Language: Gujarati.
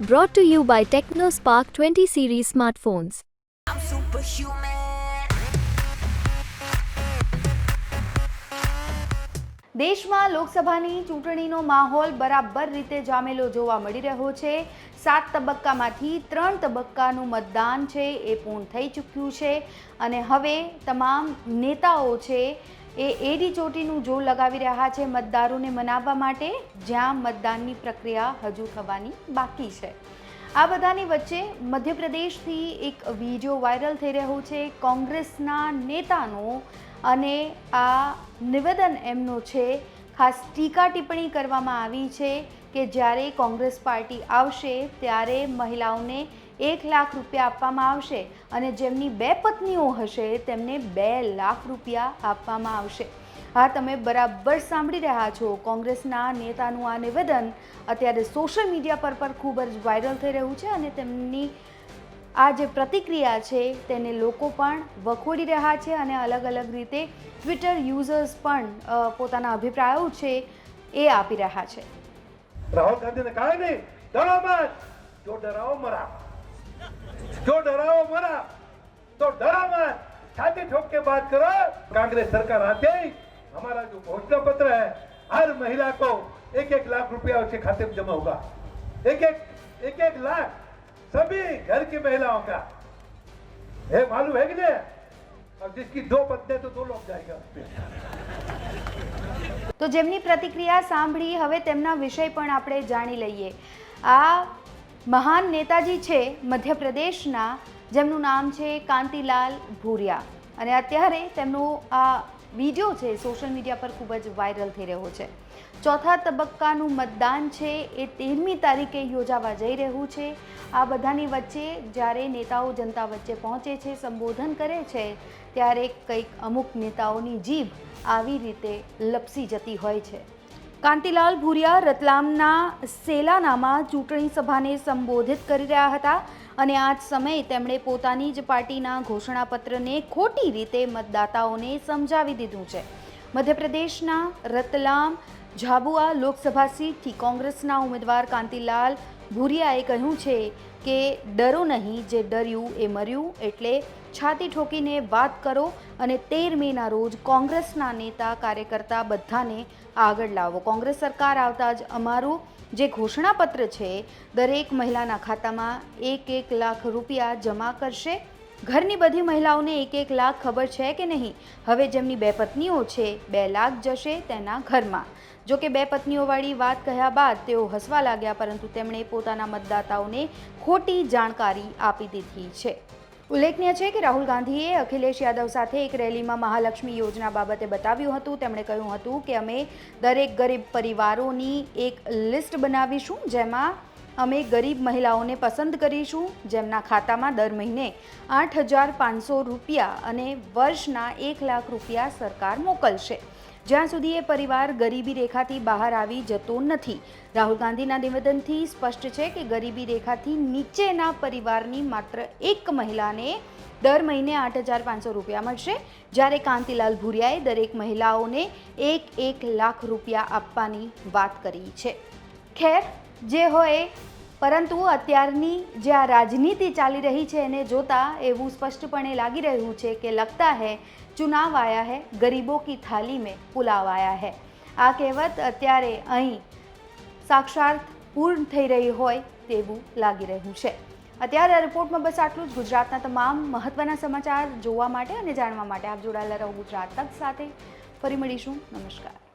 Brought to you by TechnoSpark 20 series smartphones. I'm superhuman. દેશમાં લોકસભાની ચૂંટણીનો માહોલ બરાબર રીતે જામેલો જોવા મળી રહ્યો છે સાત તબક્કામાંથી ત્રણ તબક્કાનું મતદાન છે એ પૂર્ણ થઈ ચૂક્યું છે અને હવે તમામ નેતાઓ છે એ એડી ચોટીનું જોર લગાવી રહ્યા છે મતદારોને મનાવવા માટે, જ્યાં મતદાનની પ્રક્રિયા હજુ થવાની બાકી છે. આ બધાની વચ્ચે મધ્યપ્રદેશથી એક વીડિયો વાયરલ થઈ રહ્યો છે. કોંગ્રેસના નેતાનો અને આ નિવેદન એમનું છે. ખાસ ટીકા ટિપ્પણી કરવામાં આવી છે કે જ્યારે કોંગ્રેસ પાર્ટી આવશે, ત્યારે મહિલાઓને એક લાખ રૂપિયા આપવામાં આવશે અને જેમની બે પત્નીઓ હશે તેમને બે લાખ રૂપિયા આપવામાં આવશે. હા, તમે બરાબર સાંભળી રહ્યા છો. કોંગ્રેસના નેતાનું આ નિવેદન અત્યારે સોશિયલ મીડિયા પર પણ ખૂબ જ વાયરલ થઈ રહ્યું છે અને તેમની આ જે પ્રતિક્રિયા છે તેને લોકો પણ વખોડી રહ્યા છે અને અલગ અલગ રીતે ટ્વિટર યુઝર્સ પણ પોતાના અભિપ્રાયો છે એ આપી રહ્યા છે. રાહુલ ગાંધીને કાંઈ નહીં ડરો મત જો ડરાવો મરા मरा जो डराओ मरा तो डरा मत छाती ठोक के बात करो कांग्रेस सरकार आते ही हमारा जो घोषणा पत्र है हर महिला को एक एक लाख रुपया उसके खाते में जमा होगा एक एक एक एक लाख सभी घर की महिलाओं का है मालूम है कि नहीं अब जिसकी दो पत्नी है, तो दो लोग जाएगा उस पे તો જેમની પ્રતિક્રિયા સાંભળી હવે તેમના વિષય પણ આપણે જાણી લઈએ આ મહાન નેતાજી છે મધ્યપ્રદેશના, જેમનું નામ છે કાંતિલાલ ભૂરિયા. અને અત્યારે તેમનો આ વીડિયો છે સોશિયલ મીડિયા પર ખૂબ જ વાયરલ થઈ રહ્યો છે. ચોથા તબક્કાનું મતદાન છે એ તેરમી તારીખે યોજાવા જઈ રહ્યું છે. આ બધાની વચ્ચે જ્યારે નેતાઓ જનતા વચ્ચે પહોંચે છે, સંબોધન કરે છે, ત્યારે કંઈક અમુક નેતાઓની જીભ આવી રીતે લપસી જતી હોય છે. કાંતિલાલ ભૂરિયા રતલામના સેલાનામાં ચૂંટણી સભાને સંબોધિત કરી રહ્યા હતા અને આ જ સમયે તેમણે પોતાની જ પાર્ટીના ઘોષણાપત્રને ખોટી રીતે મતદાતાઓને સમજાવી દીધું છે. મધ્યપ્રદેશના રતલામ ઝાબુઆ લોકસભા સીટથી કોંગ્રેસના ઉમેદવાર કાંતિલાલ ભૂરિયાએ કહ્યું છે કે ડરો નહીં, જે ડર્યું એ મર્યું, એટલે છાતી ઠોકીને વાત કરો અને તેર મેના રોજ કોંગ્રેસના નેતા કાર્યકર્તા બધાને આગળ લાવો. કોંગ્રેસ સરકાર આવતા જ અમારું જે ઘોષણાપત્ર છે, દરેક મહિલાના ખાતામાં એક એક લાખ રૂપિયા જમા કરશે. ઘરની બધી મહિલાઓને એક એક લાખ ખબર છે કે નહીં? હવે જેમની બે પત્નીઓ છે, બે લાખ જશે તેના ઘરમાં. જો કે બે પત્નીઓવાળી વાત કહ્યા બાદ તેઓ હસવા લાગ્યા, પરંતુ તેમણે પોતાના મતદાતાઓને ખોટી જાણકારી આપી દીધી છે. ઉલ્લેખનીય છે કે રાહુલ ગાંધીએ અખિલેશ યાદવ સાથે એક રેલીમાં મહાલક્ષ્મી યોજના બાબતે બતાવ્યું હતું. તેમણે કહ્યું હતું કે અમે દરેક ગરીબ પરિવારોની એક લિસ્ટ બનાવીશું, જેમાં અમે ગરીબ મહિલાઓને પસંદ કરીશું, જેમના ખાતામાં દર મહિને આઠ હજાર પાંચસો રૂપિયા અને વર્ષના એક લાખ રૂપિયા સરકાર મોકલશે. જ્યાં સુધી એ પરિવાર ગરીબી રેખાથી બહાર આવી જતો નથી. રાહુલ ગાંધીના નિવેદનથી સ્પષ્ટ છે કે ગરીબી રેખાથી નીચેના પરિવારની માત્ર એક મહિલાને દર મહિને આઠ હજાર પાંચસો રૂપિયા મળશે. જ્યારે કાંતિલાલ ભૂરિયાએ દરેક મહિલાઓને એક એક લાખ રૂપિયા આપવાની વાત કરી છે. ખેર જે હોય, પરંતુ અત્યારની જે આ રાજનીતિ ચાલી રહી છે એને જોતા એવું સ્પષ્ટપણે લાગી રહ્યું છે કે લગતા હૈ, ચુનાવ આયા હૈ, ગરીબો કી થાલી મેં પુલાવ આયા હૈ. આ કહેવત અત્યારે અહીં સાક્ષાત પૂર્ણ થઈ રહી હોય તેવું લાગી રહ્યું છે. અત્યારે આ રિપોર્ટમાં બસ આટલું જ. ગુજરાતના તમામ મહત્ત્વના સમાચાર જોવા માટે અને જાણવા માટે આપ જોડાયેલા રહો ગુજરાત તક સાથે. ફરી મળીશું. નમસ્કાર.